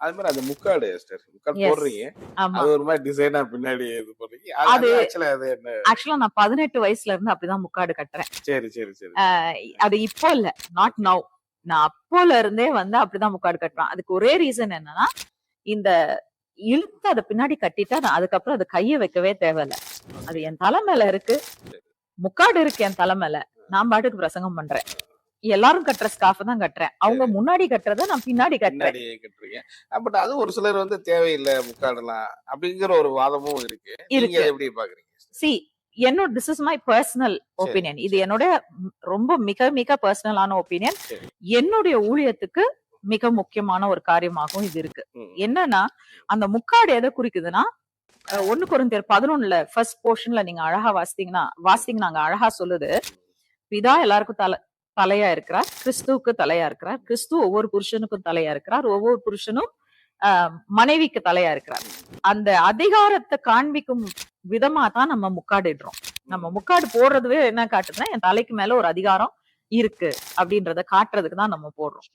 அது மாதிரி அந்த முக்காடு எஸ்டர் முக்காடு. போடுறீங்க. அது ஒரு மாதிரி டிசைனா பின்னாடி இது போடுறீங்க. அது ஆக்சுவலா அது என்ன? ஆக்சுவலா நான் பதினெட்டு வயசுல இருந்து அப்படிதான் முக்காடு கட்டுறேன். சரி சரி சரி. அது இப்போ இல்ல. நாட் நவ் நான் அப்போல இருந்தே வந்து அப்படிதான் முக்காடு கட்டுறேன் அதுக்கு ஒரே ரீசன் என்னன்னா இந்த இழுத்து அதை பின்னாடி கட்டிட்டா அதுக்கப்புறம் அது கைய வைக்கவே தேவையில்ல. அது என் தலை மேல இருக்கு. முக்காடு இருக்கு என் தலை மேல. நான் பாட்டுக்கு பிரசங்கம் பண்றேன். எல்லாரும் கட்டுற ஸ்காஃப் தான் கட்டுறேன். அவங்க முன்னாடி கட்டுறத நான் பின்னாடி கட்டுறேன். கட்டுறீங்க. பட் அது ஒரு சிலர் வந்து தேவையில்லை முக்காடெல்லாம் அப்படிங்கிற ஒரு வாதமும் இருக்கு. நீங்க எப்படி பாக்குறீங்க? சி என்னோட this is my personal opinion இது என்னோட ரொம்ப மிக மிக பர்சனலான ஒப்பீனியன். என்னுடைய ஊழியத்துக்கு மிக முக்கியமான ஒரு காரியமாகவும் இது இருக்கு. என்னன்னா அந்த முக்காடு எதை குறிக்குதுன்னா ஒண்ணு குறைந்தர் பதினொன்னுல ஃபர்ஸ்ட் போர்ஷன்ல நீங்க அழகா வாசித்தீங்கன்னா வாசித்தீங்கன்னா அங்க அழகா சொல்லுது. பிதா எல்லாருக்கும் தலை தலையா இருக்கிறார். கிறிஸ்துவுக்கு தலையா இருக்கிறார். கிறிஸ்து ஒவ்வொரு புருஷனுக்கும் தலையா இருக்கிறார். ஒவ்வொரு புருஷனும் ஆஹ், மனைவிக்கு தலையா இருக்கிறார். அந்த அதிகாரத்தை காண்பிக்கும் விதமா தான் நம்ம முக்காடிடுறோம். நம்ம முக்காடு போடுறதுவே என்ன காட்டுதுன்னா என் தலைக்கு மேல ஒரு அதிகாரம் இருக்கு அப்படின்றத காட்டுறதுக்கு தான் நம்ம போடுறோம்.